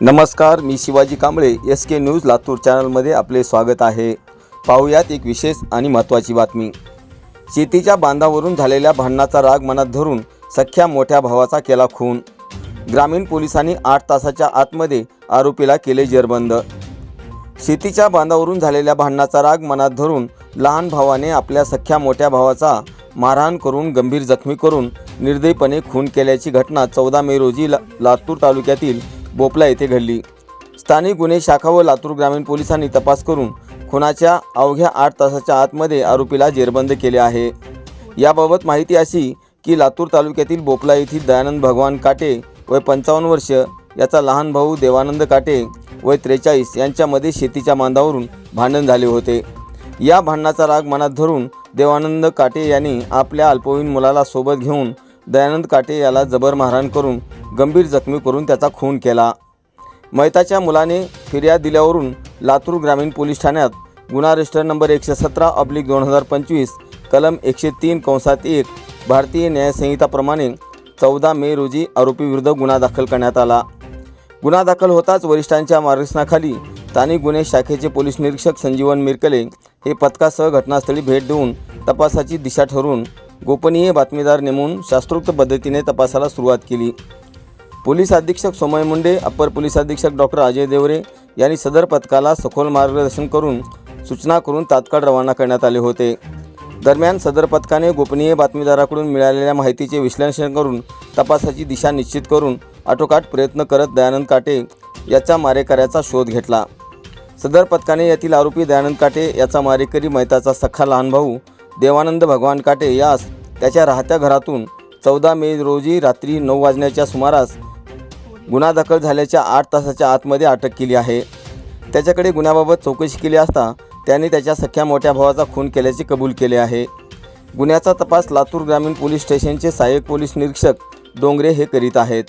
नमस्कार मी Shivaji Kamble S K news Latur चॅनलमध्ये आपले स्वागत आहे. पाहुयात एक विशेष आणि महत्त्वाची बातमी. शेतीच्या बांधावरून झालेल्या भांडणाचा राग मनात धरून सख्या मोठ्या भावाचा केला खून. ग्रामीण पोलिसांनी आठ तासाच्या आतमध्ये आरोपीला केले जेरबंद. शेतीच्या बांधावरून झालेल्या भांडणाचा राग मनात धरून लहान भावाने आपल्या सख्या मोठ्या भावाचा मारहाण करून गंभीर जखमी करून निर्दयीपणे खून केल्याची घटना चौदा मे रोजी ला लातूर तालुक्यातील बोपला येथे घडली. स्थानिक गुन्हे शाखा व लातूर ग्रामीण पोलिसांनी तपास करून खुनाच्या अवघ्या आठ तासाच्या आतमध्ये आरोपीला जेरबंद केले आहे. याबाबत माहिती अशी की लातूर तालुक्यातील बोपला येथील दयानंद भगवान काटे वय पंचावन्न वर्ष याचा लहान भाऊ देवानंद काटे वय त्रेचाळीस यांच्यामध्ये शेतीच्या बांधावरून भांडण झाले होते. या भांडणाचा राग मनात धरून देवानंद काटे यांनी आपल्या अल्पवयीन मुलाला सोबत घेऊन दयानंद काटे याला जबर मारहाण करून गंभीर जखमी करून त्याचा खून केला. मैताच्या मुलाने फिर्याद दिल्यावरून लातूर ग्रामीण पोलीस ठाण्यात गुन्हा रजिस्टर नंबर एकशे सतरा अब्लिक दोन हजार पंचवीस कलम एकशे तीन कंसात एक भारतीय न्यायसंहिताप्रमाणे चौदा मे रोजी आरोपीविरुद्ध गुन्हा दाखल करण्यात आला. गुन्हा दाखल होताच वरिष्ठांच्या मार्गदर्शनाखाली स्थानिक गुन्हे शाखेचे पोलीस निरीक्षक संजीवन मिरकले हे पथकासह घटनास्थळी भेट देऊन तपासाची दिशा ठरवून गोपनीय बातमीदार नेमून शास्त्रोक्त पद्धतीने तपासाला सुरुवात केली. पोलीस अधीक्षक सोमय मुंडे अपर पोलीस अधीक्षक डॉक्टर अजय देवरे यांनी सदर पथकाला सखोल मार्गदर्शन करून सूचना करून तात्काळ रवाना करण्यात आले होते. दरम्यान सदर पथकाने गोपनीय बातमीदाराकडून मिळालेल्या माहितीचे विश्लेषण करून तपासाची दिशा निश्चित करून आटोकाट प्रयत्न करत दयानंद काटे याचा मारेकऱ्याचा शोध घेतला. सदर पथकाने यातील आरोपी दयानंद काटे याचा मारेकरी मैताचा सख्खा लहान भाऊ देवानंद भगवान काटे यास त्याच्या राहत्या घरातून चौदा मे रोजी रात्री नऊ वाजण्याच्या सुमारास गुन्हा दाखल झाल्याच्या आठ तासाच्या आतमध्ये अटक केली आहे. त्याच्याकडे गुन्ह्याबाबत चौकशी केली असता त्याने त्याच्या सख्या मोठ्या भावाचा खून केल्याचे कबूल केले आहे. गुन्ह्याचा तपास लातूर ग्रामीण पोलीस स्टेशनचे सहाय्यक पोलीस निरीक्षक डोंगरे हे करीत आहेत.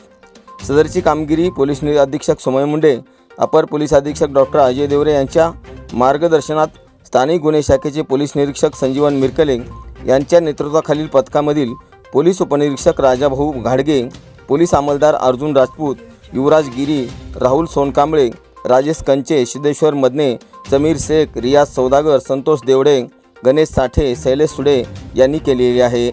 सदरची कामगिरी पोलीस नि अधीक्षक सोमय मुंडे अपर पोलीस अधीक्षक डॉक्टर अजय देवरे यांच्या मार्गदर्शनात स्थानिक गुन्हे शाखेचे पोलीस निरीक्षक संजीवन मिरकले यांच्या नेतृत्वाखालील पथकामधील पोलीस उपनिरीक्षक राजाभाऊ घाडगे पोलीस अंमलदार अर्जुन राजपूत युवराज गिरी राहुल सोनकांबळे राजेश कंचे सिद्धेश्वर मदने समीर शेख रियाज सौदागर संतोष देवडे गणेश साठे शैलेश सुडे यांनी केलेली आहे.